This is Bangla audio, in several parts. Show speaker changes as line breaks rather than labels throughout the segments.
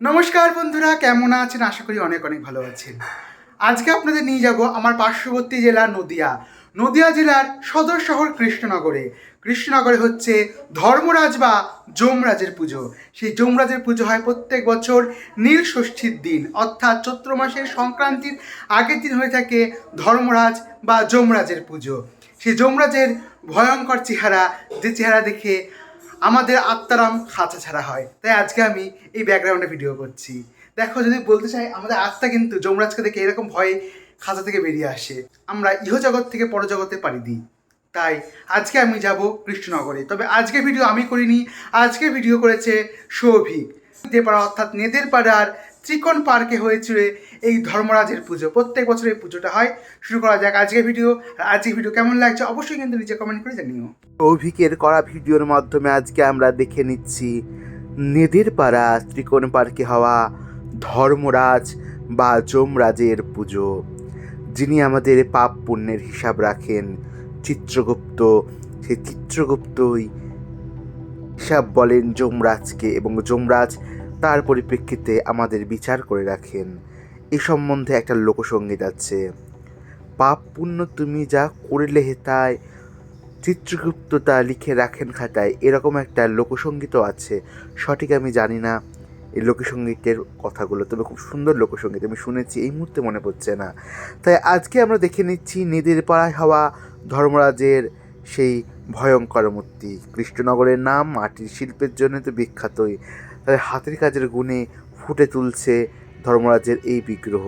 নমস্কার বন্ধুরা, কেমন আছেন? আশা করি অনেক অনেক ভালো আছেন। আজকে আপনাদের নিয়ে যাব আমার পার্শ্ববর্তী জেলা নদিয়া। নদিয়া জেলার সদর শহর কৃষ্ণনগরে। কৃষ্ণনগরে হচ্ছে ধর্মরাজ বা যমরাজের পুজো। সেই যমরাজের পুজো হয় প্রত্যেক বছর নীল ষষ্ঠীর দিন, অর্থাৎ চৈত্র মাসের সংক্রান্তির আগের দিন হয়ে থাকে ধর্মরাজ বা যমরাজের পুজো। সেই যমরাজের ভয়ঙ্কর চেহারা, যে চেহারা দেখে আমাদের আত্মারাম খাঁচা ছাড়া হয়। তাই আজকে আমি এই ব্যাকগ্রাউন্ডে ভিডিও করছি। দেখো, যদি বলতে চাই, আমাদের আত্মা কিন্তু যমরাজকে দেখে এরকম ভয়ে খাঁচা থেকে বেরিয়ে আসে। আমরা ইহজগৎ থেকে পরজগতে পাড়ি দিই। তাই আজকে আমি যাব কৃষ্ণনগরে। তবে আজকে ভিডিও আমি করিনি। আজকে ভিডিও করেছে সৌভিক। পাড়া অর্থাৎ নেদের পাড়ার ত্রিকোণ পার্কে হয়েছিল এই ধর্মরাজের পুজো। প্রত্যেক বছর এই পুজোটা হয়। শুরু করা যাক আজকে ভিডিও। আর আজকে ভিডিও কেমন লাগছে অবশ্যই কিন্তু নিচে কমেন্ট করে জানিও।
সৌভিকের করা ভিডিওর মাধ্যমে আজকে আমরা দেখে নিচ্ছি নেদের পাড়া ত্রিকোণ পার্কে হওয়া ধর্মরাজ বা যমরাজের পুজো। যিনি আমাদের পাপ পুণ্যের হিসাব রাখেন। চিত্রগুপ্ত, সেই চিত্রগুপ্তই হিসাব বলেন যমরাজকে এবং যমরাজ তার পরিপ্রেক্ষিতে আমাদের বিচার করে রাখেন। এ সম্বন্ধে একটা লোকসঙ্গীত আছে। পাপ পুণ্য তুমি যা করিলে হেতায় চিত্রগুপ্ত তা লিখে রাখেন খাতায়, এরকম একটা লোকসঙ্গীতও আছে। সঠিক আমি জানি না এই লোকসঙ্গীতের কথাগুলো, তবে খুব সুন্দর লোকসঙ্গীত আমি শুনেছি, এই মুহূর্তে মনে পড়ছে না। তাই আজকে আমরা দেখে নিচ্ছি নেদের পাড়ায় হওয়া ধর্মরাজের সেই ভয়ঙ্কর মূর্তি। কৃষ্ণনগরের নাম মাটির শিল্পের জন্য তো বিখ্যাতই। তাই হাতের কাজের গুণে ফুটে তুলছে ধর্মরাজের এই বিগ্রহ।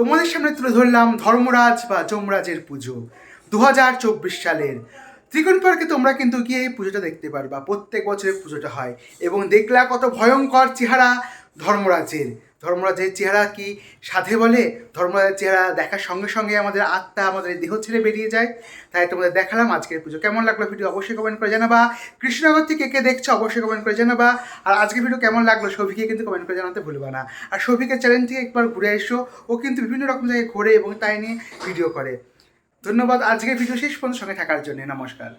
তোমাদের সামনে তুলে ধরলাম ধর্মরাজ বা যমরাজের পুজো দু হাজার চব্বিশ সালের। ত্রিকোণ পার্কে তোমরা কিন্তু গিয়ে এই পুজোটা দেখতে পারবা। প্রত্যেক বছরের পুজোটা হয় এবং দেখলা কত ভয়ঙ্কর চেহারা ধর্মরাজের। ধর্মরাজের চেহারা কি সাধে বলে? ধর্মরাজের চেহারা দেখার সঙ্গে সঙ্গে আমাদের আত্মা, আমাদের দেহ ছেড়ে বেরিয়ে যায়। তাই তোমাদের দেখালাম আজকের পুজো। কেমন লাগল ভিডিও অবশ্যই কমেন্ট করে জানাবা। কৃষ্ণনগর থেকে কে দেখছ অবশ্যই কমেন্ট করে জানাবা। আর আজকের ভিডিও কেমন লাগল সৌভিকে কিন্তু কমেন্ট করে জানাতে ভুলবা না। আর সৌভিকের চ্যানেল থেকে একবার ঘুরে এসো। ও কিন্তু বিভিন্ন রকম জায়গায় ঘোরে এবং তাই নিয়ে ভিডিও করে। ধন্যবাদ। আজকের ভিডিও শেষ পর্যন্ত সঙ্গে থাকার জন্য। নমস্কার।